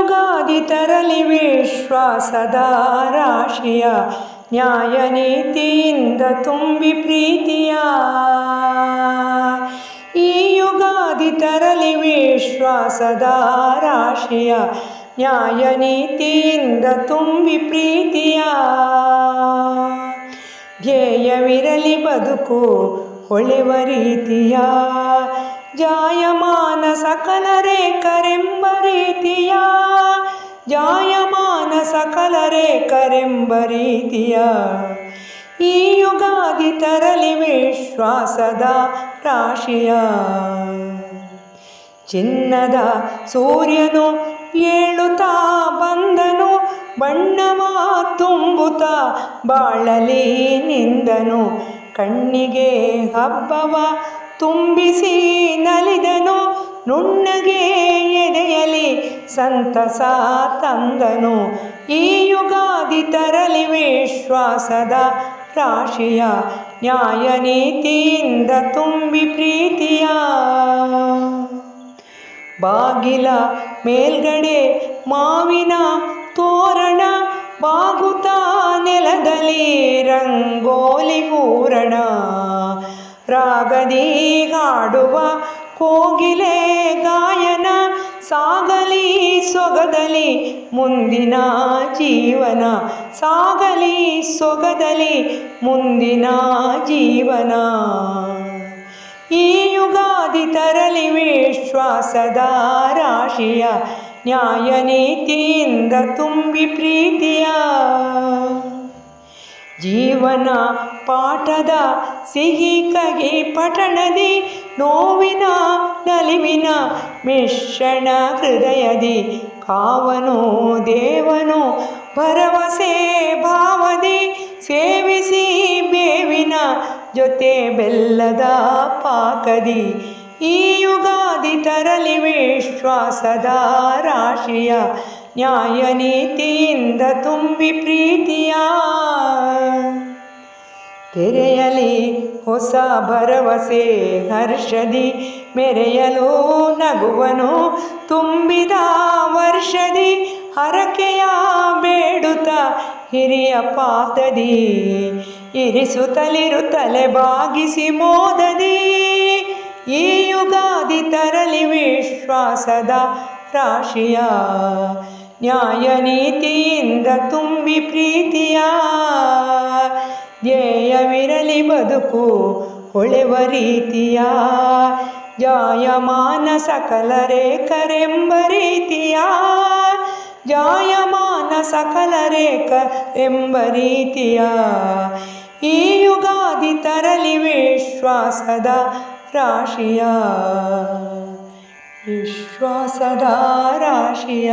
ಯುಗಾದಿ ತರಲಿ ವಿಶ್ವಾಸದ ರಾಶಿಯ ನ್ಯಾಯ ನೀತಿಯಿಂದ ತುಂಬಿ ಪ್ರೀತಿಯ. ಈ ಯುಗಾದಿ ತರಲಿ ವಿಶ್ವಾಸದ ರಾಶಿಯ ನ್ಯಾಯ ನೀತಿಯಿಂದ ತುಂಬಿ ಪ್ರೀತಿಯ. ಧ್ಯೇಯವಿರಲಿ ಬದುಕು, ಹೊಳೆವ ರೀತಿಯ ಜಾಯಮಾನ ಸಕಲರೇ ಕರೆಂಬ ರೀತಿಯ, ಜಾಯಮಾನ ಸಕಲರೇ ಕರೆಂಬ ರೀತಿಯ. ಈ ಯುಗಾದಿ ತರಲಿ ವಿಶ್ವಾಸದ ರಾಶಿಯ. ಚಿನ್ನದ ಸೂರ್ಯನು ಏಳುತ್ತಾ ಬಂದನು ಬಣ್ಣವ ತುಂಬುತ್ತ ಬಾಳಲಿ ನಿಂದನು. ಕಣ್ಣಿಗೆ ಹಬ್ಬವ ತುಂಬಿಸಿ ನಲಿದನು, ನುಣ್ಣಗೆ ಎದೆಯಲಿ ಸಂತಸ ತಂದನು. ಈ ಯುಗಾದಿ ತರಲಿ ವಿಶ್ವಾಸದ ರಾಶಿಯ ನ್ಯಾಯ ನೀತಿಯಿಂದ ತುಂಬಿ ಪ್ರೀತಿಯ. ಬಾಗಿಲ ಮೇಲ್ಗಡೆ ಮಾವಿನ ತೋರಣ, ಬಾಗುತ ನೆಲದಲ್ಲಿ ರಂಗೋಲಿ ಹೂರಣ. ರಾಗದಿ ಹಾಡುವ ಕೋಗಿಲೆ ಗಾಯನ, ಸಾಗಲಿ ಸೊಗದಲಿ ಮುಂದಿನ ಜೀವನ, ಸಾಗಲಿ ಸೊಗದಲಿ ಮುಂದಿನ ಜೀವನ. ಈ ಯುಗಾದಿ ತರಲಿ ವಿಶ್ವಾಸದ ರಾಶಿಯ ನ್ಯಾಯ ನೀತಿಯಿಂದ ತುಂಬಿ ಪ್ರೀತಿಯ ಜೀವನ ಪಾಠದ ಸಿಹಿ ಕಹಿ ಪಠಣದಿ ನೋವಿನ ನಲಿವಿನ ಮಿಶ್ರಣ ಹೃದಯದಿ ಕಾವನು ದೇವನು ಭರವಸೆ ಭಾವದಿ ಸೇವಿಸಿ ಬೇವಿನ ಜೊತೆ ಬೆಲ್ಲದ ಪಾಕದಿ ಈ ಯುಗಾದಿ ತರಲಿ ವಿಶ್ವಾಸದ ರಾಶಿಯ ನ್ಯಾಯ ನೀತಿಯಿಂದ ತುಂಬಿ ಪ್ರೀತಿಯ ತೆರೆಯಲಿ ಹೊಸ ಭರವಸೆ ಹರ್ಷದಿ, ಮೆರೆಯಲು ನಗುವನು ತುಂಬಿದ ವರ್ಷದಿ, ಹರಕೆಯ ಬೇಡುತ್ತ ಹಿರಿಯ ಪಾತದಿ ಇರಿಸುತ್ತಲಿರು ತಲೆ ಬಾಗಿಸಿ ಮೋದದಿ. ಈ ಯುಗಾದಿ ತರಲಿ ವಿಶ್ವಾಸದ ರಾಶಿಯ ನ್ಯಾಯ ನೀತಿಯಿಂದ ತುಂಬಿ ಪ್ರೀತಿಯ ಧ್ಯೇಯವಿರಲಿ ಬದುಕು ಹೊಳೆವ ರೀತಿಯ ಜಾಯಮಾನ ಸಕಲರೇ ಕರೆಂಬ ರೀತಿಯ ಜಾಯಮಾನ ಸಕಲರೇ ಕರೆಂಬ ರೀತಿಯ ಈ ಯುಗಾದಿ ತರಲಿ ವಿಶ್ವಾಸದ ರಾಶಿಯ. ವಿಶ್ವಾಸದ ರಾಶಿಯ.